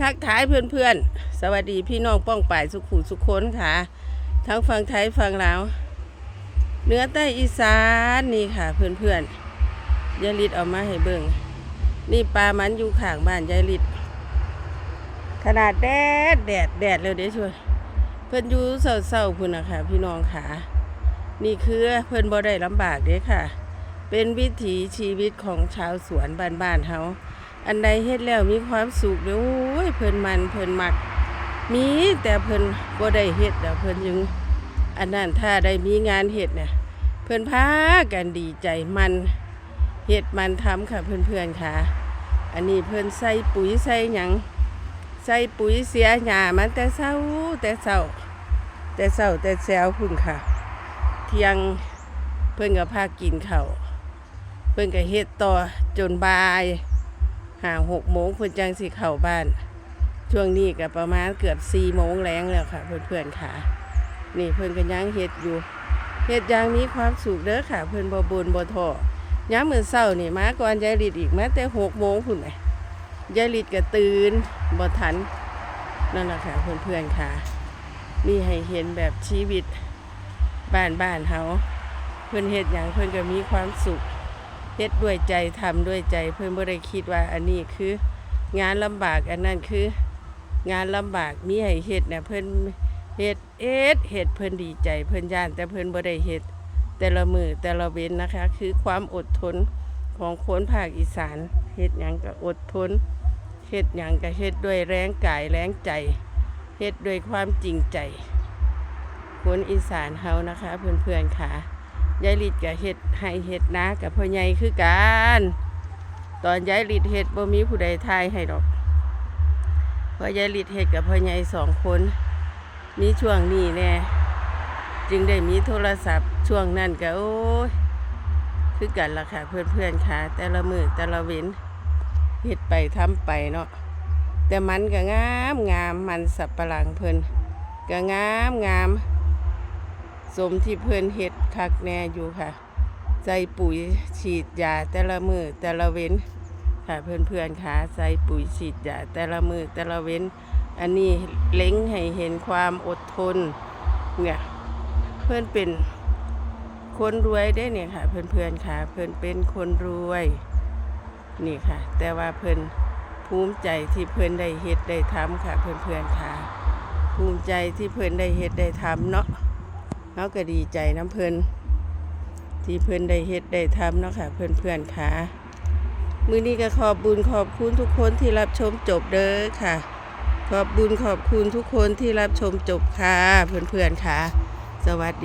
ทักทายเพื่อนๆ สวัสดีพี่น้องป้องป่ายสุขุสุขคนค่ะ ทั้งฝั่งไทยฝั่งลาวเนื้อใต้อีสานนี่ค่ะเพื่อนๆยายลิดเอามาให้เบิ่งนี่ปลามันอยู่ข้างบ้านยายลิดขนาดแดดแดดแดดเลยเด้ช่วยเพิ่อนอยู่เศร้าๆพุ่นนะคะพี่น้องค่ะ นี่คือเพิ่อนบ่ได้ลำบากเด้ค่ะ เป็นวิถีชีวิตของชาวสวนบ้านๆเฮา อันใดเฮ็ดแล้วมีความสุขเด้อโอ้ยเพิ่นมันเพิ่นมัก มีแต่เพิ่นบ่ได้เฮ็ดแล้วเพิ่นยังอันนั้นถ้าได้มีงานเฮ็ดเนี่ยเพิ่นพากันดีใจมันเฮ็ดมันทำค่ะเพื่อนๆค่ะ อันนี้เพิ่นใส่ปุ๋ยใส่หยังใส่ปุ๋ยเสียหญ้ามันแต่เช้าแต่เช้าแต่เช้าแต่แซวพุ่นค่ะ เที่ยงเพิ่นก็พากินข้าวเพิ่นก็เฮ็ดต่อจนบ่าย ห่างหกโมงเพื่อนจังสิเข้าบ้าน ช่วงนี้ก็ประมาณเกือบสี่โมงแรงแล้วค่ะ เพื่อนๆค่ะ นี่เพื่อนก็ยังเฮ็ดอยู่เฮ็ดอย่างมีความสุขเด้อค่ะ เพื่อนบ่บนบ่ท้อย้ำมื้อเช้านี่มาก่อนยายลิดอีกมาแต่หกโมงพุ่นไหมยายลิดก็ตื่นบ่ทันนั่นแหละค่ะเพื่อนๆค่ะ นี่ให้เห็นแบบชีวิตบ้านบ้านเฮาเพื่อนเฮ็ดอย่างเพื่อนก็มีความสุข เฮ็ดด้วยใจทำด้วยใจเพื่อนบ่ได้คิดว่าอันนี้คือ งานลำบากอันนั้นคือ งานลำบากมีให้เฮ็ดเนี่ยเพิ่นเฮ็ดเอ็ดเฮ็ดเพิ่นดีใจเพิ่นย่าน แต่เพิ่นบ่ได้เฮ็ดแต่ละมือแต่ละเว้นนะคะ คือความอดทนของคนภาคอีสานเฮ็ดหยังก็อดทนเฮ็ดหยังก็เฮ็ดด้วยแรงกายแรงใจเฮ็ดด้วยความจริงใจคนอีสานเฮานะคะ เพื่อนๆค่ะ ยายลิดกับเห็ดให้เห็ดนะกับพ่อใหญ่คือกันตอนยายลิดเห็ดบ่มีผู้ใดทายให้ดอกเพราะยายลิดเห็ดกับพ่อใหญ่สองคน มีช่วงนี้แน่จึงได้มีโทรศัพท์ช่วงนั้นก็โอ้ยคือกันล่ะค่ะเพื่อนๆค่ะ แต่ละมือแต่ละเว้นเห็ดไปทำไปเนาะแต่มันก็งามงามมันสับปะหลังเพิ่นก็งามงาม สมที่เพื่อนเฮ็ดคักแน่อยู่ค่ะ ใส่ปุ๋ยฉีดยาแต่ละมือแต่ละเว้นค่ะเพื่อนๆค่ะใส่ปุ๋ยฉีดยาแต่ละมือแต่ละเว้น อันนี้เล้งให้เห็นความอดทนเนี่ยเพื่อนเป็นคนรวยได้เนี่ยค่ะ เพื่อนๆค่ะ เพื่อนเป็นคนรวยนี่ค่ะ แต่ว่าเพื่อนภูมิใจที่เพื่อนได้เฮ็ดได้ทำค่ะ เพื่อนๆค่ะ ภูมิใจที่เพื่อนได้เฮ็ดได้ทำเนาะ เขาก็ดีใจน้ำเพิ่นที่เพิ่นได้เฮ็ดได้ทำเนาะค่ะเพื่อนเพื่อนๆค่ะ มือนี้ก็ขอบบุญขอบคุณทุกคนที่รับชมจบเด้อค่ะ ขอบบุญขอบคุณทุกคนที่รับชมจบค่ะเพื่อนๆค่ะ สวัสดี